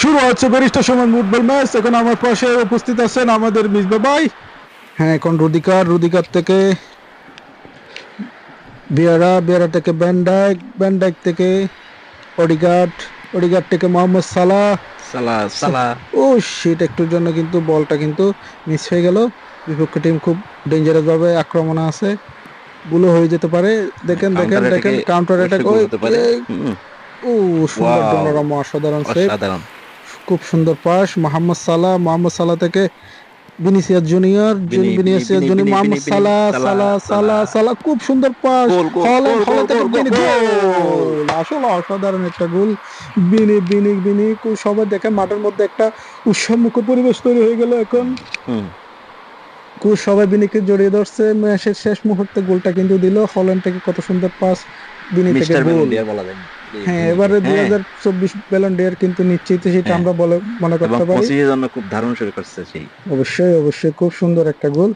শুরু হচ্ছে ব্যারিস্টার সময় ফুটবল ম্যাচ। এখন আমার পাশে উপস্থিত আছেন আমাদের মিসবা ভাই হ্যাঁ এখন রুদিকার। রুদিকার থেকে বিয়ারা বিয়ারা থেকে ব্যান্ডাইক ব্যান্ডাইক থেকে অডিগার্ড অডিগার্ড থেকে মোহাম্মদ সালাহ। সালা সালা ও সেট একটুর জন্য কিন্তু বলটা কিন্তু মিস হয়ে গেল। বিপক্ষ টিম খুব ডেঞ্জারাস ভাবে আক্রমণে আছে। গুলো হয়ে যেতে পারে। দেখেন দেখেন দেখেন কাউন্টার অ্যাটাক হতে পারে। ও সুন্দর অসাধারণ সেভ অসাধারণ। খুব সুন্দর pass. Mohamed Salah Mohamed Salah থেকে বিনিসিয়াস জুনিয়র বিনি- Vinicius Junior Mohamed Salah Salah, Salah Salah. খুব সুন্দর পাস। হলে হলে থেকে বিনি গোল। আসলে অসাধারণ একটা গোল। বিনি বিনি বিনি খুব সবাই দেখে মাঠের মধ্যে একটা উৎসবমুখ পরিবেশ তৈরি হয়ে গেল এখন। হুম, খুব সবাই বিনিকে জড়িয়ে ধরছে। ম্যাচের শেষ মুহূর্তে গোলটা কিন্তু দিল। হল্যান্ড থেকে কত সুন্দর পাস বিনি থেকে গোল। বলা যায়। হ্যাঁ এবারে দুই হ্যাঁ, হাজার চব্বিশ ব্যালন ডিয়ার কিন্তু নিশ্চিত সেটা হ্যাঁ। আমরা বলে মনে করতে পারি। জন্য খুব দারুণ শুরু করছে সেই। অবশ্যই অবশ্যই। খুব সুন্দর একটা গোল।